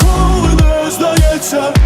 kornezle geçer.